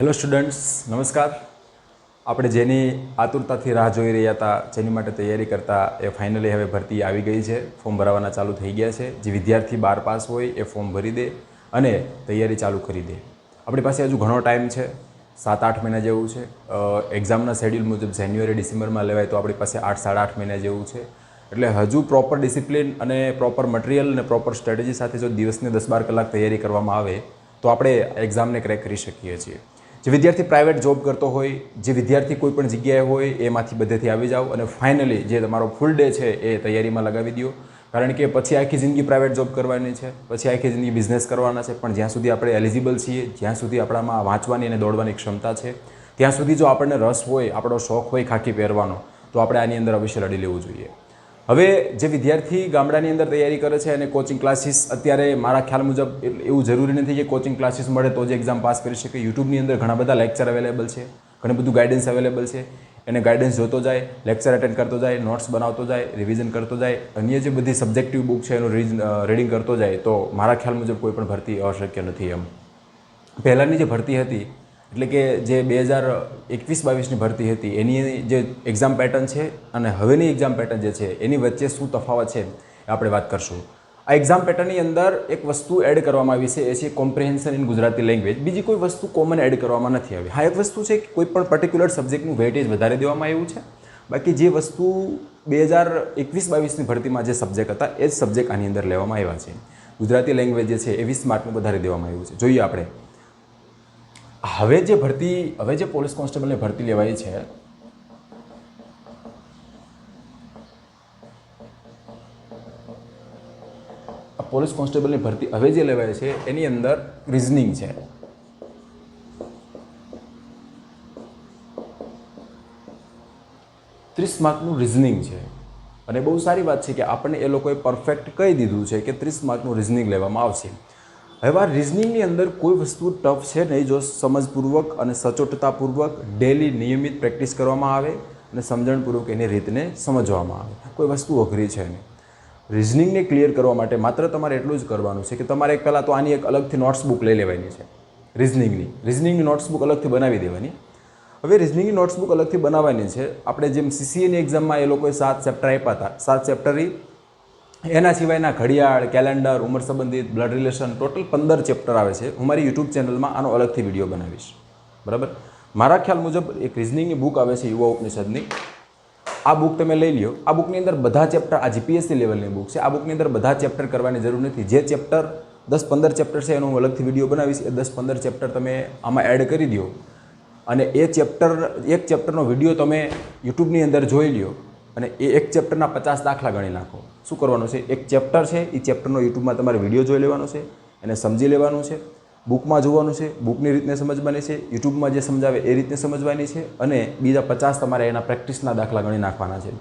Hello students નમસ્કાર આપણે જેની આતુરતાથી રાહ જોઈ રહ્યા હતા, જેની માટે તૈયારી કરતા, એ ફાઇનલી હવે ભરતી આવી ગઈ છે. ફોર્મ ભરાવાના ચાલુ થઈ ગયા છે. જે વિદ્યાર્થી બાર પાસ હોય, એ ફોર્મ ભરી દે અને તૈયારી ચાલુ કરી દે. આપણી પાસે હજુ ઘણો ટાઈમ છે. સાત આઠ મહિના જેવું છે. એક્ઝામના શેડ્યુલ મુજબ જાન્યુઆરી ડિસેમ્બરમાં લેવાય તો આપણી પાસે આઠ સાડા આઠ મહિના જેવું છે. એટલે હજુ પ્રોપર ડિસિપ્લિન અને પ્રોપર મટીરિયલ અને પ્રોપર સ્ટ્રેટેજી સાથે જો દિવસને દસ બાર કલાક તૈયારી કરવામાં આવે, તો આપણે એક્ઝામને ક્રેક કરી શકીએ છીએ. જે વિદ્યાર્થી પ્રાઇવેટ જોબ કરતો હોય, જે વિદ્યાર્થી કોઈ પણ જગ્યાએ હોય, એમાંથી બધેથી આવી જાઓ અને ફાઇનલી જે તમારો ફૂલ ડે છે એ તૈયારીમાં લગાવી દો. કારણ કે પછી આખી જિંદગી પ્રાઇવેટ જોબ કરવાની છે, પછી આખી જિંદગી બિઝનેસ કરવાના છે, પણ જ્યાં સુધી આપણે એલિજિબલ છીએ, જ્યાં સુધી આપણામાં વાંચવાની અને દોડવાની ક્ષમતા છે, ત્યાં સુધી જો આપણને રસ હોય, આપણો શોખ હોય ખાકી પહેરવાનો, તો આપણે આની અંદર અવશ્ય લડી લેવું જોઈએ. હવે જે વિદ્યાર્થી ગામડાની અંદર તૈયારી કરે છે અને કોચિંગ ક્લાસીસ અત્યારે મારા ખ્યાલ મુજબ એવું જરૂરી નથી કે કોચિંગ ક્લાસીસ મળે તો જ એક્ઝામ પાસ કરી શકે. યુટ્યુબની અંદર ઘણા બધા લેક્ચર અવેલેબલ છે, ઘણું બધું ગાઈડન્સ અવેલેબલ છે. એને ગાઈડન્સ જોતો જાય લેક્ચર અટેન્ડ કરતો જાય નોટ્સ બનાવતો જાય રિવિઝન કરતો જાય. અન્ય જે બધી સબ્જેક્ટિવ બુક છે એનું રીડિંગ કરતો જાય, તો મારા ખ્યાલ મુજબ કોઈ પણ ભરતી અશક્ય નથી એમ. પહેલાંની જે ભરતી હતી એટલે કે જે બે હજાર એકવીસ બાવીસની ભરતી હતી, એની જે એક્ઝામ પેટર્ન છે અને હવેની એક્ઝામ પેટર્ન જે છે, એની વચ્ચે શું તફાવત છે આપણે વાત કરશું. આ એક્ઝામ પેટર્નની અંદર એક વસ્તુ એડ કરવામાં આવી છે, એ છે કોમ્પ્રિહેન્શન ઇન ગુજરાતી લેંગ્વેજ બીજી કોઈ વસ્તુ કોમન એડ કરવામાં નથી આવી. હા, એક વસ્તુ છે કે કોઈ પણ પર્ટિક્યુલર સબ્જેક્ટનું વેટેજ વધારે દેવામાં આવ્યું છે. બાકી જે વસ્તુ બે હજાર એકવીસ બાવીસની ભરતીમાં જે સબ્જેક્ટ હતા, એ જ સબ્જેક્ટ આની અંદર લેવામાં આવ્યા છે. ગુજરાતી લેંગ્વેજ જે છે, એ વીસ માર્કનું વધારે દેવામાં આવ્યું છે. જોઈએ આપણે. હવે જે ભરતી, હવે જે પોલીસ કોન્સ્ટેબલની ભરતી લેવાઈ છે પોલીસ કોન્સ્ટેબલની ભરતી હવે જે લેવાય છે, એની અંદર રિઝનિંગ છે. ત્રીસ માર્કનું રિઝનિંગ છે. અને બહુ સારી વાત છે કે આપણને એ લોકોએ પરફેક્ટ કહી દીધું છે કે ત્રીસ માર્કનું રિઝનિંગ લેવામાં આવશે. હવે આ રિઝનિંગની અંદર કોઈ વસ્તુ ટફ છે નહીં, જો સમજપૂર્વક અને સચોટતાપૂર્વક ડેલી નિયમિત પ્રેક્ટિસ કરવામાં આવે અને સમજણપૂર્વક એની રીતને સમજવામાં આવે. કોઈ વસ્તુ અઘરી છે નહીં. રિઝનિંગને ક્લિયર કરવા માટે માત્ર તમારે એટલું જ કરવાનું છે કે તમારે એક પહેલાં તો આની એક અલગથી નોટ્સ બુક લઈ લેવાની છે રિઝનિંગની રિઝનિંગની નોટ્સ બુક અલગથી બનાવી દેવાની. હવે રિઝનિંગની નોટ્સ બુક અલગથી બનાવવાની છે. આપણે જેમ સીસીએની એક્ઝામમાં એ લોકોએ સાત ચેપ્ટર આપ્યા હતા. સાત ચેપ્ટરી એના સિવાયના ઘડિયાળ કેલેન્ડર ઉંમર સંબંધિત બ્લડ રિલેશન ટોટલ પંદર ચેપ્ટર આવે છે. હું મારી યુટ્યુબ ચેનલમાં આનો અલગથી વીડિયો બનાવીશ. બરાબર? મારા ખ્યાલ મુજબ એક રિઝનિંગની બુક આવે છે યુવા ઉપનિષદની. આ બુક તમે લઈ લ્યો. આ બુકની અંદર બધા ચેપ્ટર આ જીપીએસસી લેવલની બુક છે. આ બુકની અંદર બધા ચેપ્ટર કરવાની જરૂર નથી. જે ચેપ્ટર દસ પંદર ચેપ્ટર છે, એનો હું અલગથી વીડિયો બનાવીશ. એ દસ પંદર ચેપ્ટર તમે આમાં એડ કરી દો. અને એ ચેપ્ટર એક ચેપ્ટરનો વીડિયો તમે યુટ્યુબની અંદર જોઈ લ્યો. અને એ એક ચેપ્ટરના પચાસ દાખલા ગણી નાખો. શું કરવાનું છે? એક ચેપ્ટર છે. એ ચેપ્ટરનો યુટ્યુબમાં તમારે વીડિયો જોઈ લેવાનો છે એને સમજી લેવાનું છે. બુકમાં જોવાનું છે. બુકની રીતને સમજવાની છે. યુટ્યુબમાં જે સમજાવે એ રીતને સમજવાની છે અને બીજા પચાસ તમારે એના પ્રેક્ટિસના દાખલા ગણી નાખવાના છે.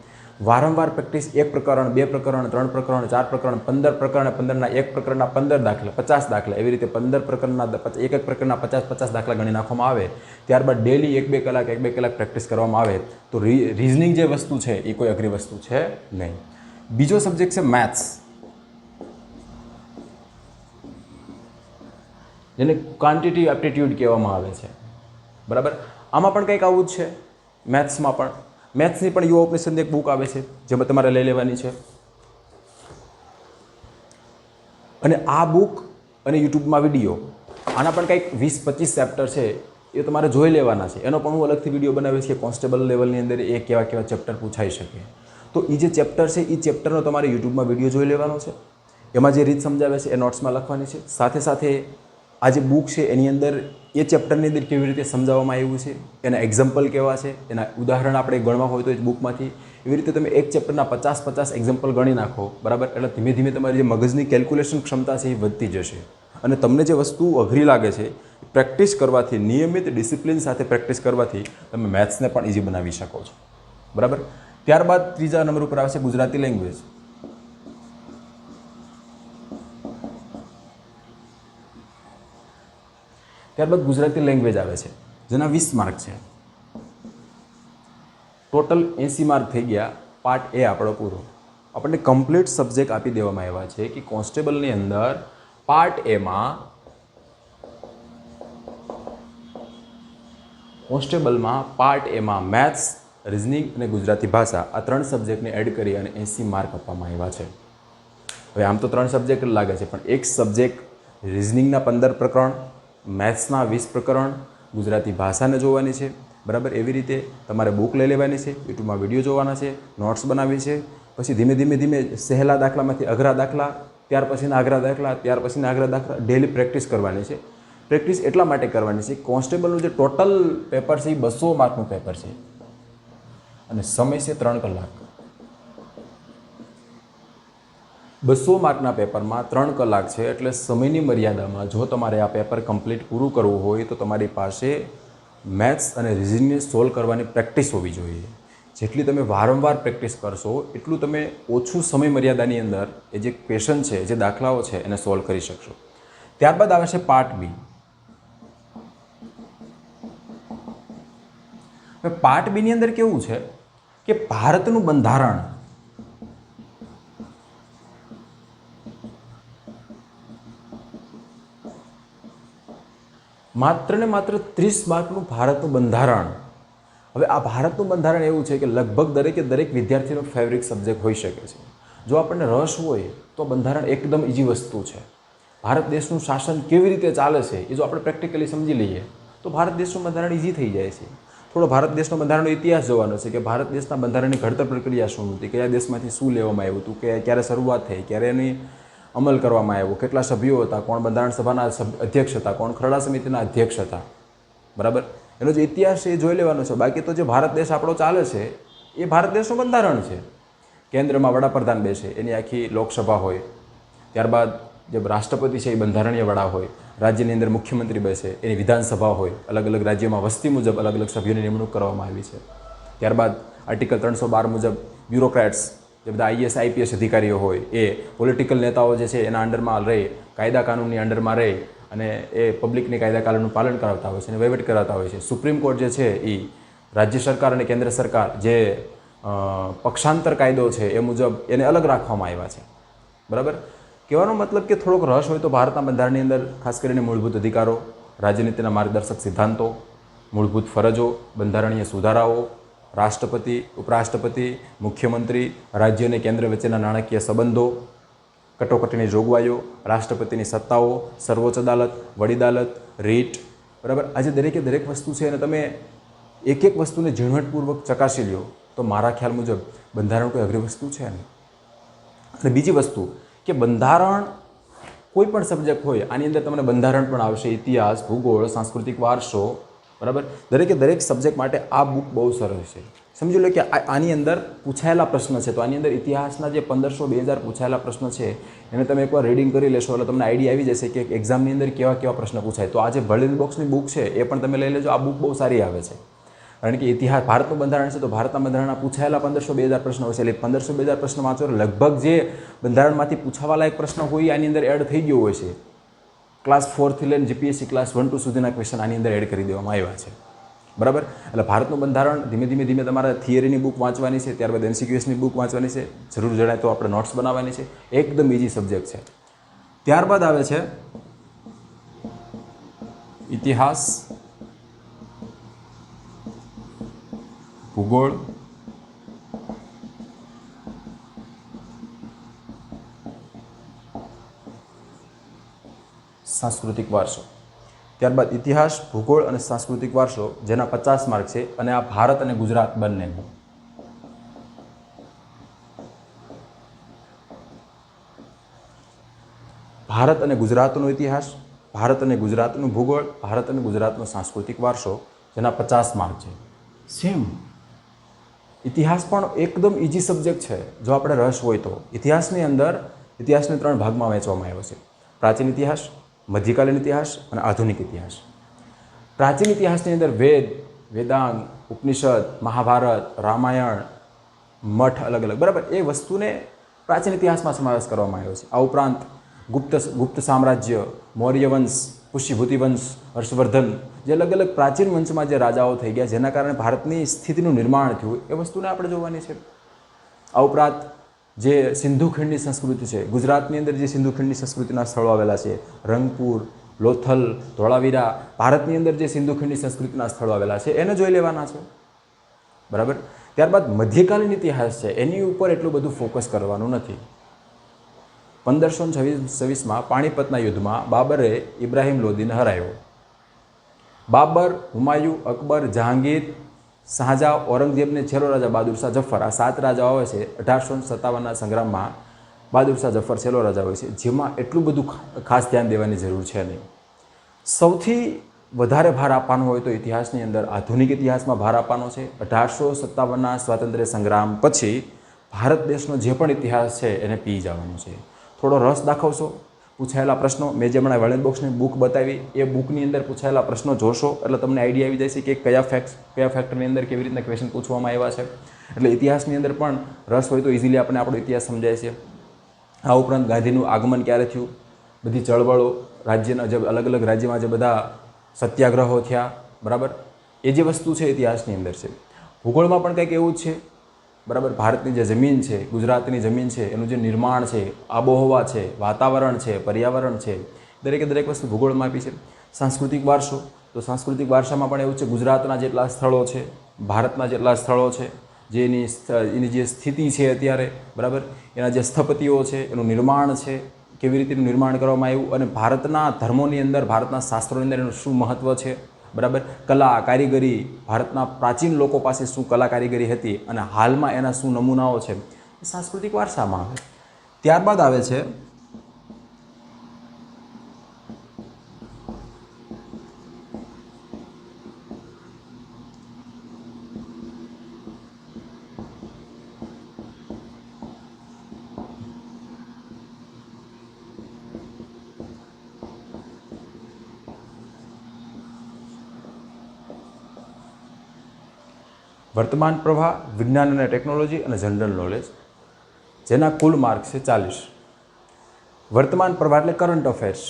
વારંવાર પ્રેક્ટિસ એક પ્રકરણ, બે પ્રકરણ, ત્રણ પ્રકરણ, ચાર પ્રકરણ, પંદર પ્રકરણ પંદરના એક પ્રકરણના પંદર દાખલા, પચાસ દાખલા એવી રીતે પંદર પ્રકરણના એક એક પ્રકરણના પચાસ પચાસ દાખલા ગણી નાખવામાં આવે. ત્યારબાદ ડેલી એક બે કલાક, એક બે કલાક પ્રેક્ટિસ કરવામાં આવે. તો રિઝનિંગ જે વસ્તુ છે એ કોઈ અઘરી વસ્તુ છે નહીં. બીજો સબ્જેક્ટ છે મેથ્સ જેને ક્વોન્ટિટી એપ્ટિટ્યૂડ કહેવામાં આવે છે. બરાબર? આમાં પણ કંઈક આવું જ છે મેથ્સમાં પણ. મેથ્સની પણ યુવા ઉપનિષદની એક બુક આવે છે, જેમાં તમારે લઈ લેવાની છે. અને આ બુક અને યુટ્યુબમાં વીડિયો આના પણ કંઈક વીસ, પચીસ ચેપ્ટર છે, એ તમારે જોઈ લેવાના છે. એનો પણ હું અલગથી વીડિયો બનાવીશ કે કોન્સ્ટેબલ લેવલની અંદર એ કેવા કેવા ચેપ્ટર પૂછાઈ શકે. તો એ જે ચેપ્ટર છે એ ચેપ્ટરનો તમારે યુટ્યુબમાં વીડિયો જોઈ લેવાનો છે. એમાં જે રીત સમજાવે છે, એ નોટ્સમાં લખવાની છે. સાથે સાથે આ જે બુક છે, એની અંદર એ ચેપ્ટરની અંદર કેવી રીતે સમજાવવામાં આવ્યું છે, એના એક્ઝામ્પલ કેવા છે, એના ઉદાહરણ આપણે ગણવા હોય તો એ બુકમાંથી એવી રીતે તમે એક ચેપ્ટરના પચાસ પચાસ એક્ઝામ્પલ ગણી નાખો, બરાબર? એટલે ધીમે ધીમે તમારી જે મગજની કેલ્ક્યુલેશન ક્ષમતા છે એ વધતી જશે. અને તમને જે વસ્તુ અઘરી લાગે છે પ્રેક્ટિસ કરવાથી, નિયમિત ડિસિપ્લિન સાથે પ્રેક્ટિસ કરવાથી, તમે મેથ્સને પણ ઇઝી બનાવી શકો છો. બરાબર? ત્યારબાદ ત્રીજા નંબર ઉપર આવે છે ગુજરાતી લેંગ્વેજ ત્યારબાદ ગુજરાતી લેંગ્વેજ આવે છે, જેના વીસ માર્ક છે. ટોટલ એંસી માર્ક થઈ ગયા પાર્ટ એ આપણો પૂરો. આપણને કમ્પ્લીટ સબ્જેક્ટ આપી દેવામાં આવ્યા છે કે કોન્સ્ટેબલની અંદર પાર્ટ એમાં કોન્સ્ટેબલમાં પાર્ટ એમાં મેથ્સ રિઝનિંગ અને ગુજરાતી ભાષા આ ત્રણ સબ્જેક્ટને એડ કરી અને એંસી માર્ક આપવામાં આવ્યા છે. હવે આમ તો ત્રણ સબ્જેક્ટ લાગે છે, પણ એક સબ્જેક્ટ રિઝનિંગના પંદર પ્રકરણ, મેથ્સના વીસ પ્રકરણ, ગુજરાતી ભાષાને જોવાની છે. બરાબર? એવી રીતે તમારે બુક લઈ લેવાની છે, યુટ્યુબમાં વીડિયો જોવાના છે નોટ્સ બનાવવી છે, પછી ધીમે ધીમે ધીમે સહેલા દાખલામાંથી અઘરા દાખલા, ત્યાર પછીના અઘરા દાખલા, ત્યાર પછીના અઘરા દાખલા ડેલી પ્રેક્ટિસ કરવાની છે. પ્રેક્ટિસ એટલા માટે કરવાની છે કોન્સ્ટેબલનું જે ટોટલ પેપર છે એ બસો માર્કનું પેપર છે. અને સમય છે ત્રણ કલાક. બસો માર્કના પેપરમાં ત્રણ કલાક છે એટલે સમયની મર્યાદામાં જો તમારે આ પેપર કમ્પ્લીટ પૂરું કરવું હોય તો તમારી પાસે મેથ્સ અને રિઝનિંગને સોલ્વ કરવાની પ્રેક્ટિસ હોવી જોઈએ. જેટલી તમે વારંવાર પ્રેક્ટિસ કરશો, એટલું તમે ઓછું સમય મર્યાદાની અંદર એ જે ક્વેશ્ચન છે, જે દાખલાઓ છે, એને સોલ્વ કરી શકશો. ત્યારબાદ આવે છે પાર્ટ બી. પાર્ટ બીની અંદર કેવું છે? કે ભારતનું બંધારણ માત્ર ને માત્ર ત્રીસ માર્કનું ભારતનું બંધારણ. હવે આ ભારતનું બંધારણ એવું છે કે લગભગ દરેકે દરેક વિદ્યાર્થીનો ફેવરિટ સબ્જેક્ટ હોઈ શકે છે. જો આપણને રસ હોય તો બંધારણ એકદમ ઇઝી વસ્તુ છે. ભારત દેશનું શાસન કેવી રીતે ચાલે છે એ જો આપણે પ્રેક્ટિકલી સમજી લઈએ તો ભારત દેશનું બંધારણ ઇઝી થઈ જાય છે. થોડો ભારત દેશનો બંધારણનો ઇતિહાસ જોવાનો છે કે ભારત દેશના બંધારણની ઘડતર પ્રક્રિયા શું હતી? કયા દેશમાંથી શું લેવામાં આવ્યું હતું? કે ક્યારે શરૂઆત થઈ? ક્યારે એની અમલ કરવામાં આવ્યો? કેટલા સભ્યો હતા? કોણ બંધારણ સભાના અધ્યક્ષ હતા? કોણ ખરડા સમિતિના અધ્યક્ષ હતા? બરાબર? એનો જે ઇતિહાસ છે એ જોઈ લેવાનો છે. બાકી તો જે ભારત દેશ આપણો ચાલે છે, એ ભારત દેશનું બંધારણ છે. કેન્દ્રમાં વડાપ્રધાન બેસે, એની આખી લોકસભા હોય. ત્યારબાદ જે રાષ્ટ્રપતિ છે એ બંધારણીય વડા હોય. રાજ્યની અંદર મુખ્યમંત્રી બેસે, એની વિધાનસભા હોય, અલગ અલગ રાજ્યોમાં વસ્તી મુજબ અલગ અલગ સભ્યોની નિમણૂક કરવામાં આવી છે. ત્યારબાદ આર્ટિકલ ત્રણસો બાર મુજબ બ્યુરોક્રેટ્સ, જે બધા આઈએસ, આઈપીએસ અધિકારીઓ હોય, એ પોલિટિકલ નેતાઓ જે છે એના અંડરમાં રહે, કાયદા કાનૂનની અંડરમાં રહે અને એ પબ્લિકની કાયદા કાનૂનનું પાલન કરાવતા હોય છે અને વહીવટ કરાવતા હોય છે. સુપ્રીમ કોર્ટ જે છે એ રાજ્ય સરકાર અને કેન્દ્ર સરકાર જે પક્ષાંતર કાયદો છે એ મુજબ એને અલગ રાખવામાં આવ્યા છે. બરાબર? કહેવાનો મતલબ કે થોડોક રસ હોય તો ભારતના બંધારણની અંદર ખાસ કરીને મૂળભૂત અધિકારો, રાજનીતિના માર્ગદર્શક સિદ્ધાંતો, મૂળભૂત ફરજો, બંધારણીય સુધારાઓ, રાષ્ટ્રપતિ, ઉપરાષ્ટ્રપતિ, મુખ્યમંત્રી, રાજ્ય અને કેન્દ્ર વચ્ચેના નાણાકીય સંબંધો, કટોકટીની જોગવાઈઓ, રાષ્ટ્રપતિની સત્તાઓ, સર્વોચ્ચ અદાલત, વડી અદાલત, રીટ, બરાબર? આજે દરેકે દરેક વસ્તુ છે અને તમે એક એક વસ્તુને ઝીણવટપૂર્વક ચકાસી લ્યો, તો મારા ખ્યાલ મુજબ બંધારણ કોઈ અઘરી વસ્તુ છે નહીં. અને બીજી વસ્તુ કે બંધારણ કોઈ પણ સબ્જેક્ટ હોય, આની અંદર તમને બંધારણ પણ આવશે, ઇતિહાસ, ભૂગોળ, સાંસ્કૃતિક વારસો, બરાબર? દરેકે દરેક સબ્જેક્ટ માટે આ બુક બહુ સરસ છે. સમજી લો કે આની અંદર પૂછાયેલા પ્રશ્ન છે, તો આની અંદર ઇતિહાસના જે પંદરસો બે હજાર પૂછાયેલા પ્રશ્ન છે, એને તમે એકવાર રીડિંગ કરી લેશો, એટલે તમને આઈડિયા આવી જશે કે એક્ઝામની અંદર કેવા કેવા પ્રશ્ન પૂછાય. તો આ જે વર્લ્ડ બોક્સની બુક છે, એ પણ તમે લઈ લેજો, આ બુક બહુ સારી આવે છે. કારણ કે ઇતિહાસ ભારતનું બંધારણ છે, તો ભારતના બંધારણના પૂછાયેલા પંદરસો બે હજાર પ્રશ્નો હોય છે, એટલે પંદરસો બે હજાર પ્રશ્ન વાંચો, લગભગ જે બંધારણમાંથી પૂછાવાલાયક પ્રશ્ન હોય આની અંદર એડ થઈ ગયો હોય છે. ક્લાસ ફોરથી લઈને જીપીએસસી ક્લાસ વન ટુ સુધીના ક્વેશ્ચન આની અંદર એડ કરી દેવામાં આવ્યા છે. બરાબર? એટલે ભારતનું બંધારણ ધીમે ધીમે ધીમે તમારે થિયરીની બુક વાંચવાની છે, ત્યારબાદ એનસીક્યુએસની બુક વાંચવાની છે. જરૂર જણાય તો આપણે નોટ્સ બનાવવાની છે. એકદમ ઇઝી સબ્જેક્ટ છે. ત્યારબાદ આવે છે ઇતિહાસ ભૂગોળ સાંસ્કૃતિક વારસો. ત્યારબાદ ઇતિહાસ ભૂગોળ અને સાંસ્કૃતિક વારસો જેના પચાસ માર્ક છે અને આ ભારત અને ગુજરાત બંને. ભારત અને ગુજરાતનો ઇતિહાસ ભારત અને ગુજરાતનું ભૂગોળ ભારત અને ગુજરાતનો સાંસ્કૃતિક વારસો જેના પચાસ માર્ક છે. સેમ ઇતિહાસ પણ એકદમ ઇઝી સબ્જેક્ટ છે. જો આપણે રસ હોય તો. ઇતિહાસની અંદર, ઇતિહાસને ત્રણ ભાગમાં વહેંચવામાં આવ્યો છે. પ્રાચીન ઇતિહાસ, મધ્યકાલીન ઇતિહાસ અને આધુનિક ઇતિહાસ. પ્રાચીન ઇતિહાસની અંદર વેદ વેદાંગ ઉપનિષદ, મહાભારત, રામાયણ, મઠ અલગ અલગ. બરાબર? એ વસ્તુને પ્રાચીન ઇતિહાસમાં સમાવેશ કરવામાં આવ્યો છે. આ ઉપરાંત ગુપ્ત ગુપ્ત સામ્રાજ્ય મૌર્ય વંશ પુષ્યભૂતિ વંશ હર્ષવર્ધન, જે અલગ અલગ પ્રાચીન વંશમાં જે રાજાઓ થઈ ગયા, જેના કારણે ભારતની સ્થિતિનું નિર્માણ થયું, એ વસ્તુને આપણે જોવાની છે. આ ઉપરાંત જે સિંધુ સંસ્કૃતિ છે, ગુજરાતની અંદર જે સિંધુ સંસ્કૃતિના સ્થળો આવેલા છે, રંગપુર, લોથલ, ધોળાવીરા, ભારતની અંદર જે સિંધુ સંસ્કૃતિના સ્થળો આવેલા છે, એને જોઈ લેવાના છે. બરાબર? ત્યારબાદ મધ્યકાલીન ઇતિહાસ છે, એની ઉપર એટલું બધું ફોકસ કરવાનું નથી. પંદરસો છવ્વીસ, છવ્વીસમાં પાણીપતના યુદ્ધમાં બાબરે ઇબ્રાહિમ લોદીને હરાયો. બાબર, હુમાયુ, અકબર, જહાંગીર, શાહજા ઔરંગઝેબને છેલ્લો રાજા બહાદુર શાહ જફર. આ સાત રાજાઓ આવે છે અઢારસો સત્તાવનના સંગ્રામમાં બહાદુર શાહ જફર છેલ્લો રાજા હોય છે, જેમાં એટલું બધું ખાસ ધ્યાન દેવાની જરૂર છે નહીં. સૌથી વધારે ભાર આપવાનો હોય તો ઇતિહાસની અંદર આધુનિક ઇતિહાસમાં ભાર આપવાનો છે. અઢારસો સત્તાવનના સ્વાતંત્ર્ય સંગ્રામ પછી ભારત દેશનો જે પણ ઇતિહાસ છે એને પી જવાનો છે. થોડો રસ દાખવશો? પૂછાયેલા પ્રશ્નો. મેં જે હમણાં વેલેન બોક્સની બુક બતાવી, એ બુકની અંદર પૂછાયેલા પ્રશ્નો જોશો. એટલે તમને આઈડિયા આવી જશે કે કયા ફેક્ટ કયા ફેક્ટરની અંદર કેવી રીતના ક્વેશ્ચન પૂછવામાં આવ્યા છે. એટલે ઇતિહાસની અંદર પણ રસ હોય તો ઇઝીલી આપણે આપણો ઇતિહાસ સમજાય છે. આ ઉપરાંત ગાંધીનું આગમન ક્યારે થયું? બધી ચળવળો, રાજ્યના જે અલગ અલગ રાજ્યમાં જે બધા સત્યાગ્રહો થયા, બરાબર? એ જે વસ્તુ છે ઇતિહાસની અંદર છે. ભૂગોળમાં પણ કંઈક એવું જ છે. બરાબર? ભારતની જે જમીન છે, ગુજરાતની જમીન છે, એનું જે નિર્માણ છે, આબોહવા છે, વાતાવરણ છે, પર્યાવરણ છે, દરેકે દરેક વસ્તુ ભૂગોળમાં આપી છે. સાંસ્કૃતિક વારસો. તો સાંસ્કૃતિક વારસામાં પણ એવું છે, ગુજરાતના જેટલા સ્થળો છે, ભારતના જેટલા સ્થળો છે, જે એની સ્થ- એની જે સ્થિતિ છે અત્યારે, બરાબર? એના જે સ્થપતિઓ છે, એનું નિર્માણ છે, કેવી રીતે નિર્માણ કરવામાં આવ્યું? અને ભારતના ધર્મોની અંદર, ભારતના શાસ્ત્રોની અંદર એનું શું મહત્ત્વ છે? બરાબર? કલા કારીગરી ભારતના પ્રાચીન લોકો પાસે શું કલા કારીગરી હતી અને હાલમાં એના શું નમૂનાઓ છે? એ સાંસ્કૃતિક વારસામાં આવે. ત્યારબાદ આવે છે વર્તમાન પ્રવાહ, વિજ્ઞાન અને ટેકનોલોજી અને જનરલ નોલેજ જેના કુલ માર્ક છે ચાલીસ. વર્તમાન પ્રવાહ એટલે કરંટ અફેર્સ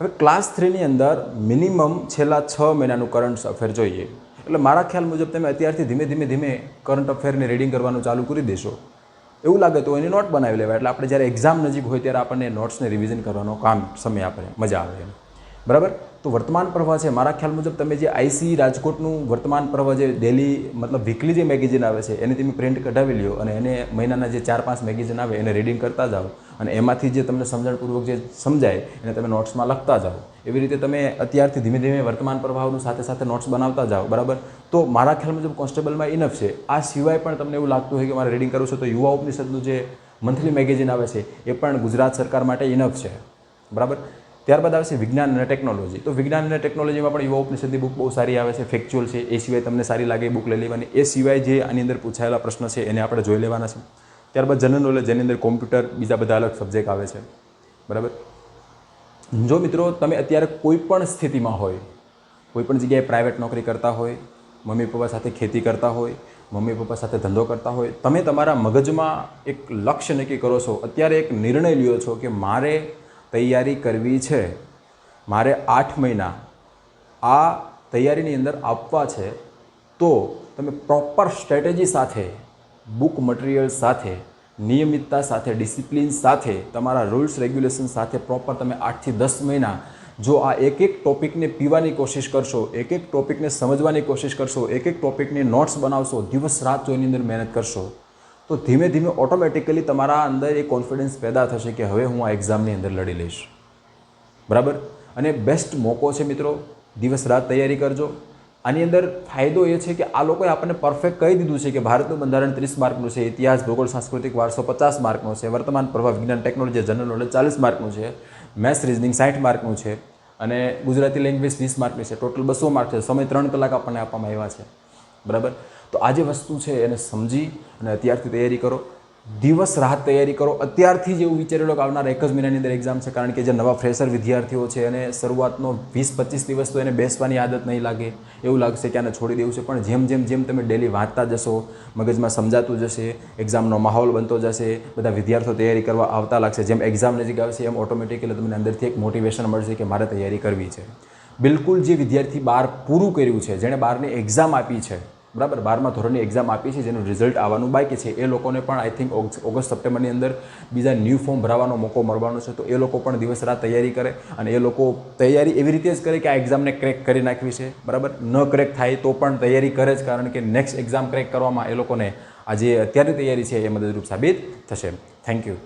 હવે ક્લાસ થ્રીની અંદર મિનિમમ છેલ્લા છ મહિનાનું કરંટ અફેર જોઈએ. એટલે મારા ખ્યાલ મુજબ તમે અત્યારથી ધીમે ધીમે ધીમે કરંટ અફેરની રીડિંગ કરવાનું ચાલુ કરી દેશો. એવું લાગે તો એની નોટ બનાવી લેવાય. એટલે આપણે જ્યારે એક્ઝામ નજીક હોય ત્યારે આપણને નોટ્સને રિવિઝન કરવાનો કામ સમય આપે, મજા આવે એમ. બરાબર? તો વર્તમાન પ્રવાહ છે, મારા ખ્યાલ મુજબ તમે જે આઈસી રાજકોટનું વર્તમાન પ્રવાહ જે ડેલી મતલબ વીકલી જે મેગેઝિન આવે છે, એને તમે પ્રિન્ટ કઢાવી લ્યો અને એને મહિનાના જે ચાર પાંચ મેગેઝિન આવે એને રીડિંગ કરતા જાઓ અને એમાંથી જે તમને સમજણપૂર્વક જે સમજાય એને તમે નોટ્સમાં લખતા જાઓ. એવી રીતે તમે અત્યારથી ધીમે ધીમે વર્તમાન પ્રવાહનું સાથે સાથે નોટ્સ બનાવતા જાઓ, બરાબર? તો મારા ખ્યાલ મુજબ કોન્સ્ટેબલમાં ઇનફ છે. આ સિવાય પણ તમને એવું લાગતું હોય કે મારે રીડિંગ કરવું છે, તો યુવા ઉપનિષદનું જે મંથલી મેગેઝિન આવે છે, એ પણ ગુજરાત સરકાર માટે ઇનફ છે. બરાબર? ત્યારબાદ આવે છે વિજ્ઞાન અને ટેકનોલોજી તો વિજ્ઞાન અને ટેકનોલોજીમાં પણ યુવા ઉપનિષદની બુક બહુ સારી આવે છે ફેક્ચ્યુઅલ છે. એ સિવાય તમને સારી લાગે એ બુક લઈ લેવાની. એ સિવાય જે આની અંદર પૂછાયેલા પ્રશ્ન છે, એને આપણે જોઈ લેવાના છે. ત્યારબાદ જનરલ નોલેજ જેની અંદર કોમ્પ્યુટર બીજા બધા અલગ સબ્જેક્ટ આવે છે. બરાબર? જો મિત્રો, તમે અત્યારે કોઈ પણ સ્થિતિમાં હોય, કોઈ પણ જગ્યાએ પ્રાઇવેટ નોકરી કરતા હોય, મમ્મી પપ્પા સાથે ખેતી કરતા હોય, મમ્મી પપ્પા સાથે ધંધો કરતા હોય, તમે તમારા મગજમાં એક લક્ષ્ય નક્કી કરો છો. અત્યારે એક નિર્ણય લ્યો છો કે મારે તૈયારી કરવી છે. મારે આઠ મહિના આ તૈયારીની અંદર આપવા છે. તો તમે પ્રોપર સ્ટ્રેટેજી સાથે બુક મટીરિયલ સાથે, નિયમિતતા સાથે ડિસિપ્લિન સાથે, તમારા રૂલ્સ રેગ્યુલેશન સાથે પ્રોપર તમે આઠથી દસ મહિના જો આ એક એક ટોપિકને પીવાની કોશિશ કરશો, એક એક ટોપિકને સમજવાની કોશિશ કરશો, એક એક ટોપિકની નોટ્સ બનાવશો, દિવસ રાત જો એની અંદર મહેનત કરશો તો ધીમે ધીમે ઓટોમેટિકલી તમારા અંદર એ કોન્ફિડન્સ પેદા થશે કે હવે હું આ એક્ઝામની અંદર લડી લઈશ. બરાબર? અને બેસ્ટ મોકો છે મિત્રો, દિવસ રાત તૈયારી કરજો. આની અંદર ફાયદો એ છે કે આ લોકોએ આપણને પરફેક્ટ કહી દીધું છે કે ભારતનું બંધારણ ત્રીસ માર્કનું છે, ઇતિહાસ, ભૂગોળ, સાંસ્કૃતિક વારસો પચાસ માર્કનો છે, વર્તમાન પ્રભાવ વિજ્ઞાન ટેકનોલોજી જનરલ નોલેજ ચાલીસ માર્કનું છે મેથ્સ રિઝનિંગ સાઠ માર્કનું છે અને ગુજરાતી લેંગ્વેજ વીસ માર્કની છે ટોટલ બસો માર્ક છે, સમય ત્રણ કલાક આપણને આપવામાં આવ્યા છે. બરાબર? તો આ જે વસ્તુ છે એને સમજી અને અત્યારથી તૈયારી કરો. દિવસ રાત તૈયારી કરો. અત્યારથી જ એવું વિચારી લો કે આવનાર એક જ મહિનાની અંદર એક્ઝામ છે. કારણ કે જે નવા ફ્રેશર વિદ્યાર્થીઓ છે એને શરૂઆતનો વીસ, પચીસ દિવસ તો એને બેસવાની આદત નહીં લાગે. એવું લાગશે કે આને છોડી દેવું છે. પણ જેમ જેમ જેમ તમે ડેલી વાંચતા જશો, મગજમાં સમજાતું જશે એક્ઝામનો માહોલ બનતો જશે, બધા વિદ્યાર્થીઓ તૈયારી કરવા આવતા લાગશે. જેમ એક્ઝામ નજીક આવશે એમ ઓટોમેટિકલી તમને અંદરથી એક મોટિવેશન મળશે કે મારે તૈયારી કરવી છે. બિલકુલ જે વિદ્યાર્થી બાર પૂરું કર્યું છે, જેણે બારની એક્ઝામ આપી છે બરાબર? બારમા ધોરણની એક્ઝામ આપી છે, જેનું રિઝલ્ટ આવવાનું બાકી છે. એ લોકોને પણ આઈ થિંક ઓગસ્ટ સપ્ટેમ્બરની અંદર બીજા ન્યૂ ફોર્મ ભરાવાનો મોકો મળવાનો છે. તો એ લોકો પણ દિવસ રાત તૈયારી કરે અને એ લોકો તૈયારી એવી રીતે જ કરે કે આ એક્ઝામને ક્રેક કરી નાખવી છે. બરાબર? ન ક્રેક થાય તો પણ તૈયારી કરે જ, કારણ કે નેક્સ્ટ એક્ઝામ ક્રેક કરવામાં એ લોકોને આ જે અત્યારની તૈયારી છે. એ મદદરૂપ સાબિત થશે. Thank you